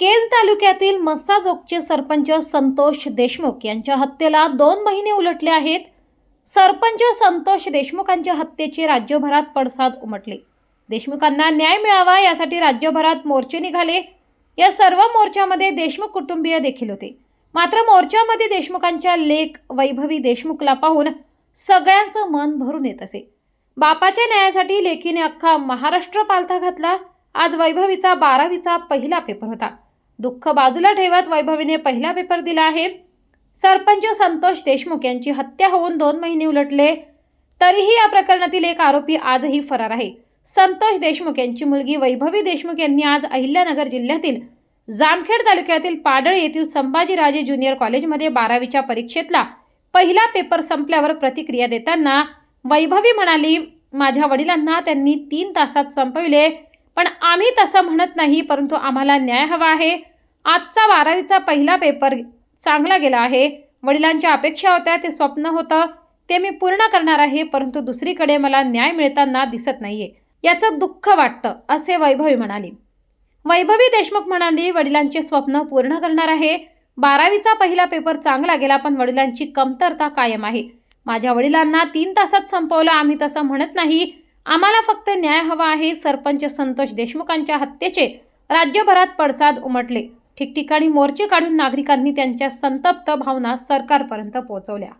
केज तालुक्यातील मस्साजोगचे सरपंच संतोष देशमुख यांच्या हत्येला दोन महिने उलटले आहेत. सरपंच संतोष देशमुखांच्या हत्येचे राज्यभरात पडसाद उमटले. देशमुखांना न्याय मिळावा यासाठी राज्यभरात मोर्चे निघाले. या सर्व मोर्चामध्ये देशमुख कुटुंबीय देखील होते. मात्र मोर्चामध्ये देशमुखांच्या लेख वैभवी देशमुखला पाहून सगळ्यांचं मन भरून येत असे. बापाच्या न्यायासाठी लेखीने अख्खा महाराष्ट्र पालथा घातला. आज वैभवीचा बारावीचा पहिला पेपर होता. दुःख बाजूला ठेवत वैभवीने पहिला पेपर दिला आहे. सरपंच संतोष देशमुख यांची हत्या होऊन दोन महिने उलटले. तरीही या प्रकरणातील एक आरोपी आजही फरार आहे. संतोष देशमुख यांची मुलगी वैभवी देशमुख यांनी आज अहिल्यानगर जिल्ह्यातील जामखेड तालुक्यातील पाडळ येथील संभाजीराजे ज्युनियर कॉलेजमध्ये बारावीच्या परीक्षेतला पहिला पेपर संपल्यावर प्रतिक्रिया देताना वैभवी म्हणाली माझ्या वडिलांना त्यांनी तीन तासात संपविले पण आम्ही तसं म्हणत नाही परंतु आम्हाला न्याय हवा आहे. आजचा बारावीचा पहिला पेपर चांगला गेला आहे. वडिलांच्या अपेक्षा होत्या ते स्वप्न होतं ते मी पूर्ण करणार आहे परंतु दुसरीकडे मला न्याय मिळताना दिसत नाहीये. याचं दुःख वाटतं असे वैभवी म्हणाली. वैभवी देशमुख म्हणाली वडिलांचे स्वप्न पूर्ण करणार आहे. बारावीचा पहिला पेपर चांगला गेला पण वडिलांची कमतरता कायम आहे. माझ्या वडिलांना तीन तासात संपवलं आम्ही तसं म्हणत नाही. आम्हाला फक्त न्याय हवा आहे. सरपंच संतोष देशमुखांच्या हत्येचे राज्यभरात पडसाद उमटले. ठिकठिकाणी मोर्चे काढून नागरिकांनी त्यांच्या संतप्त भावना सरकारपर्यंत पोहोचवल्या.